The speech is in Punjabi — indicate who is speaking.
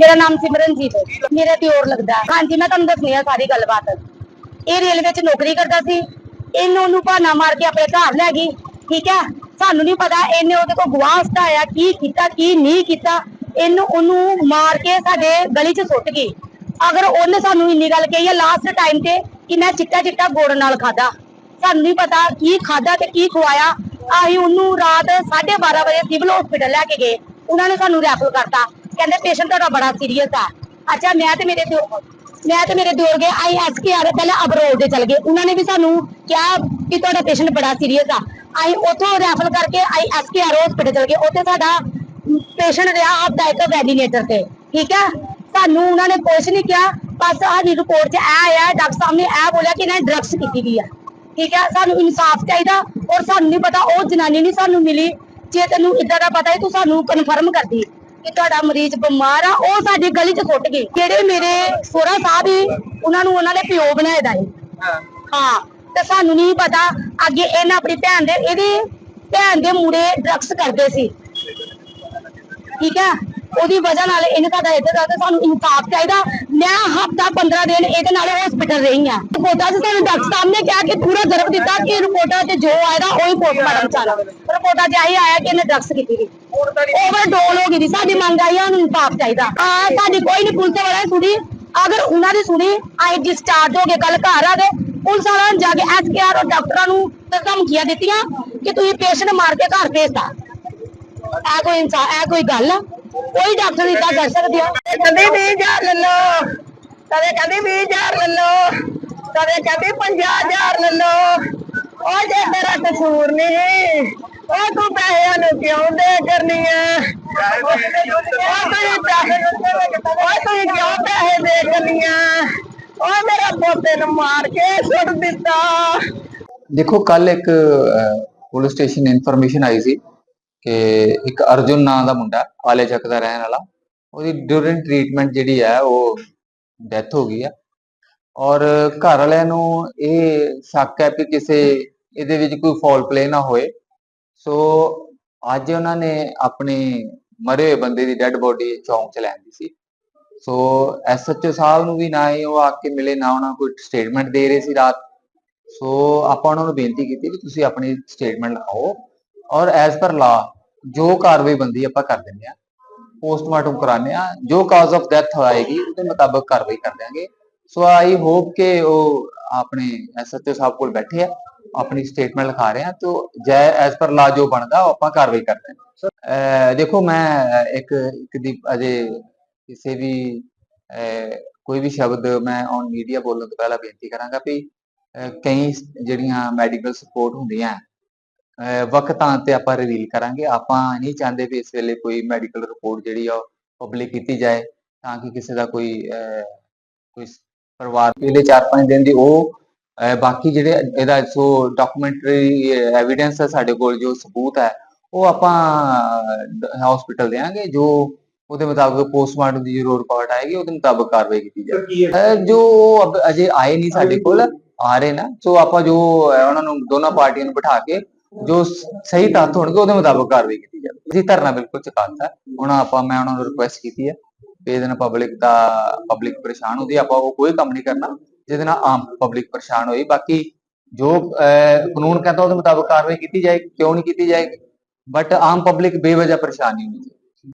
Speaker 1: ਮੇਰਾ ਨਾਮ ਸਿਮਰਨਜੀਤ ਹੈ। ਮੇਰਾ ਪਿਓਰ ਲੱਗਦਾ ਹਾਂਜੀ, ਮੈਂ ਤੁਹਾਨੂੰ ਦੱਸਣੀ ਆ ਸਾਰੀ ਗੱਲਬਾਤ। ਇਹ ਰੇਲਵੇ 'ਚ ਨੌਕਰੀ ਕਰਦਾ ਸੀ। ਇਹਨੂੰ ਉਹਨੂੰ ਬਹਾਨਾ ਮਾਰ ਕੇ ਆਪਣੇ ਘਰ ਲੈ ਗਈ। ਠੀਕ ਹੈ? ਸਾਨੂੰ ਨਹੀਂ ਪਤਾ, ਇਹਨੇ ਉਹਦੇ ਕੋਲ ਗਵਾਹ ਹਟਾਇਆ ਕੀ ਕੀਤਾ, ਕੀ ਨਹੀਂ ਕੀਤਾ। ਇਹਨੂੰ ਉਹਨੂੰ ਮਾਰ ਕੇ ਸਾਡੇ ਗਲੀ 'ਚ ਸੁੱਟ ਗਈ। ਅਗਰ ਉਹਨੇ ਸਾਨੂੰ ਇੰਨੀ ਗੱਲ ਕਹੀ ਹੈ ਲਾਸਟ ਟਾਈਮ ਤੇ, ਕਿ ਮੈਂ ਚਿੱਟਾ ਚਿੱਟਾ ਗੋੜ ਨਾਲ ਖਾਦਾ ਸਾਨੂੰ ਨਹੀਂ ਪਤਾ ਕੀ ਖਾਦਾ ਤੇ ਕੀ ਖਵਾਇਆ। ਅਸੀਂ ਉਹਨੂੰ ਰਾਤ 12:30 ਵਜੇ ਸਿਵਲ ਹਸਪੀਟਲ ਲੈ ਕੇ ਗਏ। ਉਹਨਾਂ ਨੇ ਸਾਨੂੰ ਰੈਫਰ ਕਰਤਾ। ਕਹਿੰਦੇ ਪੇਸ਼ੈਂਟ ਤੁਹਾਡਾ ਬੜਾ ਸੀਰੀਅਸ ਆ। ਅੱਛਾ, ਮੈਂ ਤੇ ਮੇਰੇ ਦਿਓ ਮੈਂ ਤੇ ਮੇਰੇ ਦਿਓਰ ਗਏ ਆਈ ਐਸ ਕੇ ਪਹਿਲਾਂ ਅਬਰੋਡ ਦੇ ਚਲ ਗਏ। ਉਹਨਾਂ ਨੇ ਵੀ ਸਾਨੂੰ ਕਿਹਾ ਕਿ ਤੁਹਾਡਾ ਪੇਸ਼ੈਂਟ ਬੜਾ ਸੀਰੀਅਸ ਆ। ਅਸੀਂ ਉੱਥੋਂ ਰੈਫਰ ਕਰਕੇ ਆਈ ਐਸ ਕੇ ਹਸਪੀਟਲ ਚਲ ਗਏ। ਉੱਥੇ ਸਾਡਾ ਪੇਸ਼ੈਂਟ ਰਿਹਾ ਆਪਦਾ ਇੱਕ ਵੈਲੀਨੇਟਰ ਤੇ। ਠੀਕ ਹੈ ਸਾਨੂੰ ਉਹਨਾਂ ਨੇ ਕੁਛ ਨਹੀਂ ਕਿਹਾ। ਬਸ ਸਾਡੀ ਰਿਪੋਰਟ 'ਚ ਇਹ ਆਇਆ, ਡਾਕਟਰ ਸਾਹਿਬ ਨੇ ਇਹ ਬੋਲਿਆ ਕਿ ਇਹਨਾਂ ਡਰੱਗਸ ਕੀਤੀ ਗਈ ਆ। ਠੀਕ ਹੈ ਸਾਨੂੰ ਇਨਸਾਫ ਚਾਹੀਦਾ ਔਰ ਸਾਨੂੰ ਨਹੀਂ ਪਤਾ, ਉਹ ਜਨਾਨੀ ਨਹੀਂ ਸਾਨੂੰ ਮਿਲੀ। ਜੇ ਤੈਨੂੰ ਇਦਾਂ ਦਾ ਪਤਾ ਹੈ, ਤੂੰ ਸਾਨੂੰ ਕਨਫਰਮ ਕਰਦੀ ਕਿ ਤੁਹਾਡਾ ਮਰੀਜ਼ ਬਿਮਾਰ ਆ, ਉਹ ਸਾਡੀ ਗਲੀ 'ਚ ਸੁੱਟ ਗਏ। ਜਿਹੜੇ ਮੇਰੇ ਸੋਹਰਾ ਸਾਹਿਬ ਹੀ ਉਹਨਾਂ ਨੂੰ ਉਹਨਾਂ ਨੇ ਪਿਓ ਬਣਾਇਆ ਦਾ ਹੈ ਹਾਂ, ਤੇ ਸਾਨੂੰ ਨਹੀਂ ਪਤਾ, ਅੱਗੇ ਇਹਨਾਂ ਆਪਣੀ ਭੈਣ ਦੇ, ਇਹਦੀ ਭੈਣ ਦੇ ਮੁੰਡੇ ਡਰੱਗਸ ਕਰਦੇ ਸੀ। ਠੀਕ ਹੈ ਉਹਦੀ ਵਜ੍ਹਾ ਨਾਲ ਇਹਨੇ ਸਾਡਾ ਇੱਥੇ ਦਾ ਸਾਨੂੰ ਇਨਸਾਫ ਚਾਹੀਦਾ। ਮੈਂ ਹਫਤਾ 15 ਦਿਨ ਇਹਦੇ ਨਾਲ ਹਸਪੀਟਲ ਰਹੀ ਆ। ਰਿਪੋਰਟਾਂ 'ਚ ਸਾਨੂੰ ਡਾਕਟਰ ਸਾਹਿਬ ਨੇ ਕਿਹਾ ਕਿ ਪੂਰਾ ਜਰਬ ਦਿੱਤਾ ਕਿ ਰਿਪੋਰਟਾਂ 'ਚ ਜੋ ਆਏਗਾ ਉਹੀ ਪੋਸਟਮਾਰਟਮ ਚਾਲਾ ਰਿਪੋਰਟਾਂ 'ਚ ਆਹੀ ਆਇਆ ਕਿ ਇਹਨੇ ਡਰੱਗਸ ਕੀਤੀ ਸੀ। ਓਵਰਡੋਲ ਹੋ ਗਈ ਸੀ, ਸਾਡੀ ਮੰਗ ਆਈ ਆ, ਉਹਨੂੰ ਇਨਸਾਫ ਚਾਹੀਦਾ। ਆ ਸਾਡੀ ਕੋਈ ਨਹੀਂ ਪੁਲਿਸ ਵਾਲਾ ਸੁਣੀ। ਅਗਰ ਉਹਨਾਂ ਦੀ ਸੁਣੀ ਆਈ ਡਿਸਚਾਰਜ ਹੋ ਕੇ ਕੱਲ ਘਰ ਆ ਗਏ, ਪੁਲਿਸ ਵਾਲਿਆਂ ਨੇ ਜਾ ਕੇ ਐਸਕੇਆਰ ਔਰ ਡਾਕਟਰਾਂ ਨੂੰ ਤੇ ਧਮਕੀਆਂ ਦਿੱਤੀਆਂ ਕਿ ਤੁਸੀਂ ਪੇਸ਼ੈਂਟ ਮਾਰ ਕੇ ਘਰ ਭੇਜਤਾ। ਇਹ ਕੋਈ ਇਨਸਾ, ਇਹ ਕੋਈ ਗੱਲ ਆ। ਕੋਈ ਡਾਕਟਰ ਨਹੀਂ ਇਦਾਂ ਕਰ ਸਕਦੀ। ਆ
Speaker 2: ਕਦੇ 20000 ਲੈ ਲਓ। ਕਦੇ ਕਦੇ 20000 ਲੈ ਲਓ। ਕਦੇ ਕਦੇ 50000 ਲੈ ਲਓ। ਉਹ ਜੇ ਤੇਰਾ ਕਸੂਰ ਨਹੀਂ। ਉਹ ਤੂੰ ਪੈਸਿਆਂ ਨੂੰ ਕਿਉਂ ਦੇ ਕਰਨੀ ਹੈ ਉਹ ਤੁਸੀਂ ਪੈਸੇ ਉਹ ਤੁਸੀਂ ਕਿਉਂ ਪੈਸੇ ਦੇ ਕਰਨੀ ਹੈ ਉਹ ਮੇਰਾ ਪੋਤੇ ਨੂੰ ਮਾਰ ਕੇ ਸੁੱਟ ਦਿੱਤਾ।
Speaker 3: ਦੇਖੋ ਕੱਲ ਇੱਕ ਪੁਲਿਸ ਸਟੇਸ਼ਨ ਇਨਫੋਰਮੇਸ਼ਨ ਆਈ ਸੀ ਕਿ ਇੱਕ ਅਰਜੁਨ ਨਾਂ ਦਾ ਮੁੰਡਾ ਆਲੇ ਚੱਕ ਦਾ ਰਹਿਣ ਵਾਲਾ ਉਹਦੀ ਡਿਊਰਿੰਗ ਟ੍ਰੀਟਮੈਂਟ ਜਿਹੜੀ ਹੈ ਉਹ ਡੈਥ ਹੋ ਗਈ ਆ। ਔਰ ਘਰ ਵਾਲਿਆਂ ਨੂੰ ਇਹ ਸ਼ੱਕ ਹੈ ਕਿ ਕਿਸੇ ਇਹਦੇ ਵਿੱਚ ਕੋਈ ਫਾਲ ਪਲੇ ਨਾ ਹੋਏ। ਸੋ ਅੱਜ ਉਹਨਾਂ ਨੇ ਆਪਣੇ ਮਰੇ ਹੋਏ ਬੰਦੇ ਦੀ ਡੈੱਡ ਬੋਡੀ ਚੌਂਕ ਚ ਲੈਂਦੀ ਸੀ। ਸੋ ਐਸਐਚਓ ਸਾਹਿਬ ਨੂੰ ਵੀ ਨਾ ਹੀ ਉਹ ਆ ਕੇ ਮਿਲੇ, ਨਾ ਉਹਨਾਂ ਕੋਈ ਸਟੇਟਮੈਂਟ ਦੇ ਰਹੇ ਸੀ ਰਾਤ। ਸੋ ਆਪਾਂ ਉਹਨਾਂ ਨੂੰ ਬੇਨਤੀ ਕੀਤੀ ਵੀ ਤੁਸੀਂ ਆਪਣੀ ਸਟੇਟਮੈਂਟ ਲਿਖਾਓ ਔਰ ਐਜ਼ ਪਰ ਲਾ ਜੋ ਕਾਰਵਾਈ ਬੰਦੀ ਆਪਾਂ ਕਰ ਦਿੰਦੇ ਆ ਪੋਸਟਮਾਰਟਮ ਕਰਾਉਂਦੇ ਆ ਜੋ ਕਾਜ਼ ਆਫ ਡੈਥ ਹੋਏਗੀ, ਉਹਦੇ ਮੁਤਾਬਕ ਕਾਰਵਾਈ ਕਰ ਦਿਆਂਗੇ। ਸੋ ਆਈ ਹੋਪ ਕਿ ਉਹ ਆਪਣੇ ਐਸਐਚਓ ਸਾਹਿਬ ਕੋਲ ਬੈਠੇ ਆ ਆਪਣੀ ਸਟੇਟਮੈਂਟ ਲਿਖਾ ਰਹੇ ਆ ਤੋਂ ਜੈ ਐਜ਼ ਪਰ ਲਾ ਜੋ ਬਣਦਾ ਉਹ ਆਪਾਂ ਕਾਰਵਾਈ ਕਰਦੇ ਆ। ਦੇਖੋ ਮੈਂ ਇੱਕ ਇੱਕ ਦੀ ਅਜੇ ਕਿਸੇ ਵੀ ਕੋਈ ਵੀ ਸ਼ਬਦ ਮੈਂ ਔਨ ਮੀਡੀਆ ਬੋਲਣ ਤੋਂ ਪਹਿਲਾਂ ਬੇਨਤੀ ਕਰਾਂਗਾ ਵੀ ਕਈ ਜਿਹੜੀਆਂ ਮੈਡੀਕਲ ਸਪੋਰਟ ਹੁੰਦੀਆਂ ਵਕਤਾਂ ਤੇ ਆਪਾਂ ਰਿਵੀਲ ਕਰਾਂਗੇ। ਆਪਾਂ ਨਹੀਂ ਚਾਹੁੰਦੇ ਵੀ ਇਸ ਵੇਲੇ ਕੋਈ ਮੈਡੀਕਲ ਰਿਪੋਰਟ ਜਿਹੜੀ ਆ ਪਬਲਿਕ ਕੀਤੀ ਜਾਏ ਤਾਂ ਕਿ ਕਿਸੇ ਦਾ ਕੋਈ ਕੋਈ ਪਰਿਵਾਰ ਪਹਿਲੇ 4-5 ਦਿਨ ਦੀ ਉਹ ਬਾਕੀ ਜਿਹੜੇ ਇਹਦਾ ਸੋ ਡਾਕੂਮੈਂਟਰੀ ਐਵੀਡੈਂਸ ਹੈ ਸਾਡੇ ਕੋਲ ਜੋ ਸਬੂਤ ਹੈ ਉਹ ਆਪਾਂ ਹਸਪੀਟਲ ਦੇਾਂਗੇ ਜੋ ਉਹਦੇ ਮੁਤਾਬਕ ਪੋਸਟਮਾਰਟਮ ਦੀ ਜੋ ਰਿਪੋਰਟ ਆਏਗੀ ਉਹਦੇ ਮੁਤਾਬਕ ਕਾਰਵਾਈ ਕੀਤੀ ਜਾਏਗੀ। ਜੋ ਅਜੇ ਆਏ ਨਹੀਂ ਸਾਡੇ ਕੋਲ ਆ ਰਹੇ ਨਾ ਸੋ ਆਪਾਂ ਜੋ ਉਹਨਾਂ ਨੂੰ ਦੋਨਾਂ ਪਾਰਟੀਆਂ ਨੂੰ ਬਿਠਾ ਕੇ ਜੋ ਸਹੀ ਤੱਥ ਹੋਣਗੇ ਉਹਦੇ ਮੁਤਾਬਕ ਕਾਰਵਾਈ ਕੀਤੀ ਜਾਵੇ ਅਸੀਂ ਧਰਨਾ ਬਿਲਕੁਲ ਚੁਕਾਤਾ। ਹੁਣ ਆਪਾਂ ਮੈਂ ਉਹਨਾਂ ਨੂੰ ਰਿਕੁਐਸਟ ਕੀਤੀ ਹੈ ਵੀ ਇਹਦੇ ਨਾਲ ਪਬਲਿਕ ਦਾ ਪਬਲਿਕ ਪਰੇਸ਼ਾਨ ਹੁੰਦੀ ਆਪਾਂ ਉਹ ਕੋਈ ਕੰਮ ਨਹੀਂ ਕਰਨਾ ਜਿਹਦੇ ਨਾਲ ਆਮ ਪਬਲਿਕ ਪਰੇਸ਼ਾਨ ਹੋਈ। ਬਾਕੀ ਜੋ ਅਹ, ਕਾਨੂੰਨ ਕਹਿੰਦਾ ਉਹਦੇ ਮੁਤਾਬਕ ਕਾਰਵਾਈ ਕੀਤੀ ਜਾਏ ਕਿਉਂ ਨਹੀਂ ਕੀਤੀ ਜਾਏਗੀ ਬਟ ਆਮ ਪਬਲਿਕ ਬੇਵਜ੍ਹਾ ਪਰੇਸ਼ਾਨ ਨਹੀਂ ਹੁੰਦੀ